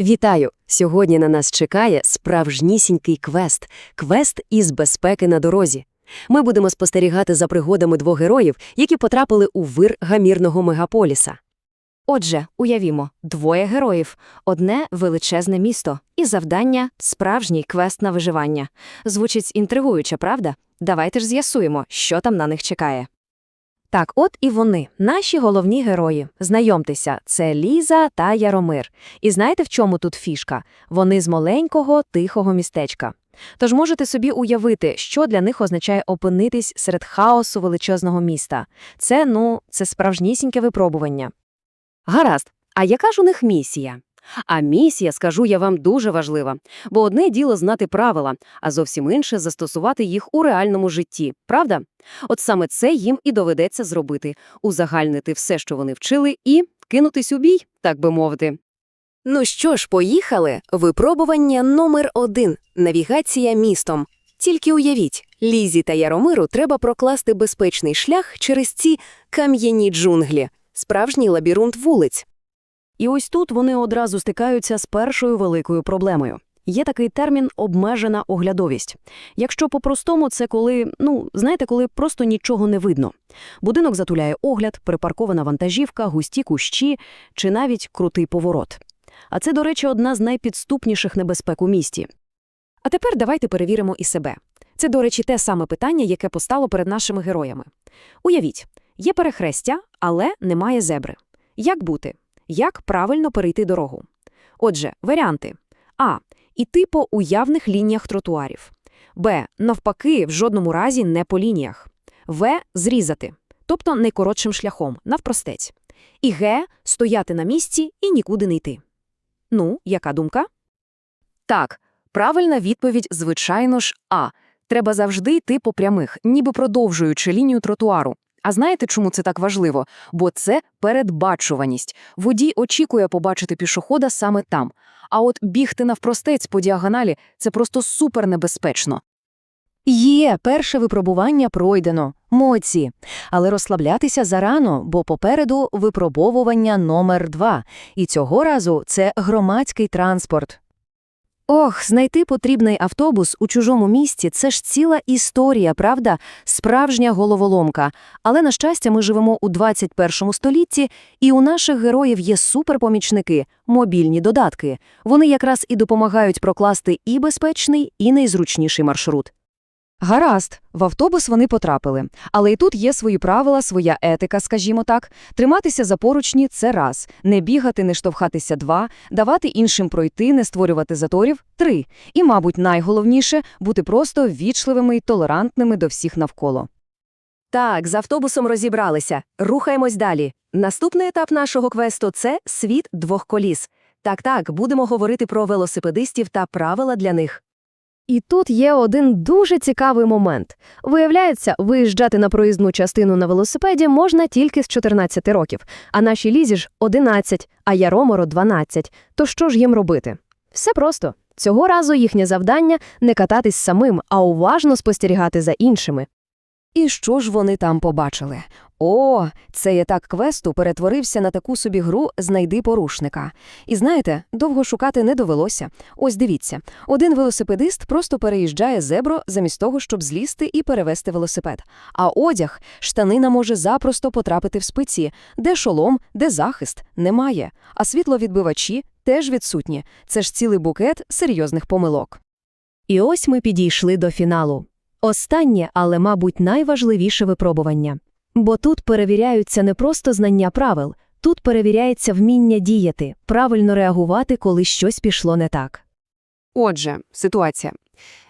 Вітаю! Сьогодні на нас чекає справжнісінький квест – квест із безпеки на дорозі. Ми будемо спостерігати за пригодами двох героїв, які потрапили у вир гамірного мегаполіса. Отже, уявімо, двоє героїв, одне величезне місто, і завдання – справжній квест на виживання. Звучить інтригуюче, правда? Давайте ж з'ясуємо, що там на них чекає. Так, от і вони, наші головні герої. Знайомтеся, це Ліза та Яромир. І знаєте, в чому тут фішка? Вони з маленького, тихого містечка. Тож можете собі уявити, що для них означає опинитись серед хаосу величезного міста. Це, ну, це справжнісіньке випробування. Гаразд, а яка ж у них місія? А місія, скажу я вам, дуже важлива. Бо одне діло знати правила, а зовсім інше – застосувати їх у реальному житті. Правда? От саме це їм і доведеться зробити – узагальнити все, що вони вчили, і кинутись у бій, так би мовити. Ну що ж, поїхали. Випробування номер один – навігація містом. Тільки уявіть, Лізі та Яромиру треба прокласти безпечний шлях через ці кам'яні джунглі, справжній лабіринт вулиць. І ось тут вони одразу стикаються з першою великою проблемою. Є такий термін обмежена оглядовість. Якщо по-простому, це коли, ну, знаєте, коли просто нічого не видно. Будинок затуляє огляд, припаркована вантажівка, густі кущі чи навіть крутий поворот. А це, до речі, одна з найпідступніших небезпек у місті. А тепер давайте перевіримо і себе. Це, до речі, те саме питання, яке постало перед нашими героями. Уявіть, є перехрестя, але немає зебри. Як бути? Як правильно перейти дорогу? Отже, варіанти. А. Іти по уявних лініях тротуарів. Б. Навпаки, в жодному разі не по лініях. В. Зрізати. Тобто найкоротшим шляхом, навпростець. І Г. Стояти на місці і нікуди не йти. Ну, яка думка? Так, правильна відповідь, звичайно ж, А. Треба завжди йти по прямих, ніби продовжуючи лінію тротуару. А знаєте, чому це так важливо? Бо це передбачуваність. Водій очікує побачити пішохода саме там. А от бігти навпростець по діагоналі – це просто супернебезпечно. Є, перше випробування пройдено. Моці. Але розслаблятися зарано, бо попереду випробовування номер два. І цього разу це громадський транспорт. Ох, знайти потрібний автобус у чужому місті – це ж ціла історія, правда? Справжня головоломка. Але, на щастя, ми живемо у 21 столітті, і у наших героїв є суперпомічники – мобільні додатки. Вони якраз і допомагають прокласти і безпечний, і найзручніший маршрут. Гаразд, в автобус вони потрапили. Але і тут є свої правила, своя етика, скажімо так. Триматися за поручні – це раз. Не бігати, не штовхатися – два. Давати іншим пройти, не створювати заторів – три. І, мабуть, найголовніше – бути просто ввічливими й толерантними до всіх навколо. Так, з автобусом розібралися. Рухаємось далі. Наступний етап нашого квесту – це світ двох коліс. Так-так, будемо говорити про велосипедистів та правила для них. І тут є один дуже цікавий момент. Виявляється, виїжджати на проїзну частину на велосипеді можна тільки з 14 років, а нашій Лізі ж 11, а Яроморо 12. То що ж їм робити? Все просто. Цього разу їхнє завдання – не кататись самим, а уважно спостерігати за іншими. І що ж вони там побачили? О, цей етап квесту перетворився на таку собі гру «Знайди порушника». І знаєте, довго шукати не довелося. Ось дивіться, один велосипедист просто переїжджає зебро замість того, щоб злізти і перевести велосипед. А одяг, штанина може запросто потрапити в спиці, де шолом, де захист, немає. А світловідбивачі теж відсутні. Це ж цілий букет серйозних помилок. І ось ми підійшли до фіналу. Останнє, але, мабуть, найважливіше випробування. Бо тут перевіряються не просто знання правил, тут перевіряється вміння діяти, правильно реагувати, коли щось пішло не так. Отже, ситуація.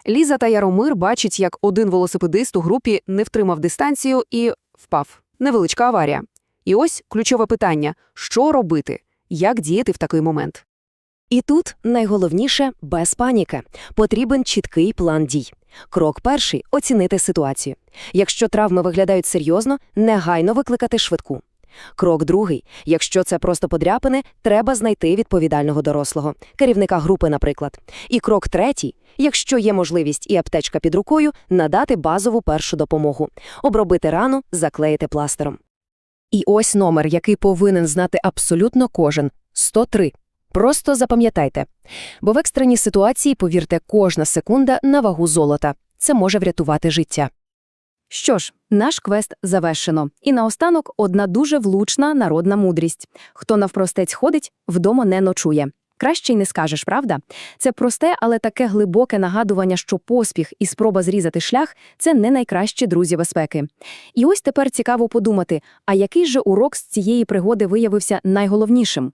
Ліза та Яромир бачать, як один велосипедист у групі не втримав дистанцію і впав. Невеличка аварія. І ось ключове питання – що робити? Як діяти в такий момент? І тут найголовніше – без паніки. Потрібен чіткий план дій. Крок перший – оцінити ситуацію. Якщо травми виглядають серйозно, негайно викликати швидку. Крок другий – якщо це просто подряпини, треба знайти відповідального дорослого, керівника групи, наприклад. І крок третій – якщо є можливість і аптечка під рукою, надати базову першу допомогу, обробити рану, заклеїти пластером. І ось номер, який повинен знати абсолютно кожен – 103. Просто запам'ятайте. Бо в екстреній ситуації, повірте, кожна секунда на вагу золота. Це може врятувати життя. Що ж, наш квест завершено. І наостанок одна дуже влучна народна мудрість. Хто навпростець ходить, вдома не ночує. Краще й не скажеш, правда? Це просте, але таке глибоке нагадування, що поспіх і спроба зрізати шлях – це не найкращі друзі безпеки. І ось тепер цікаво подумати, а який же урок з цієї пригоди виявився найголовнішим?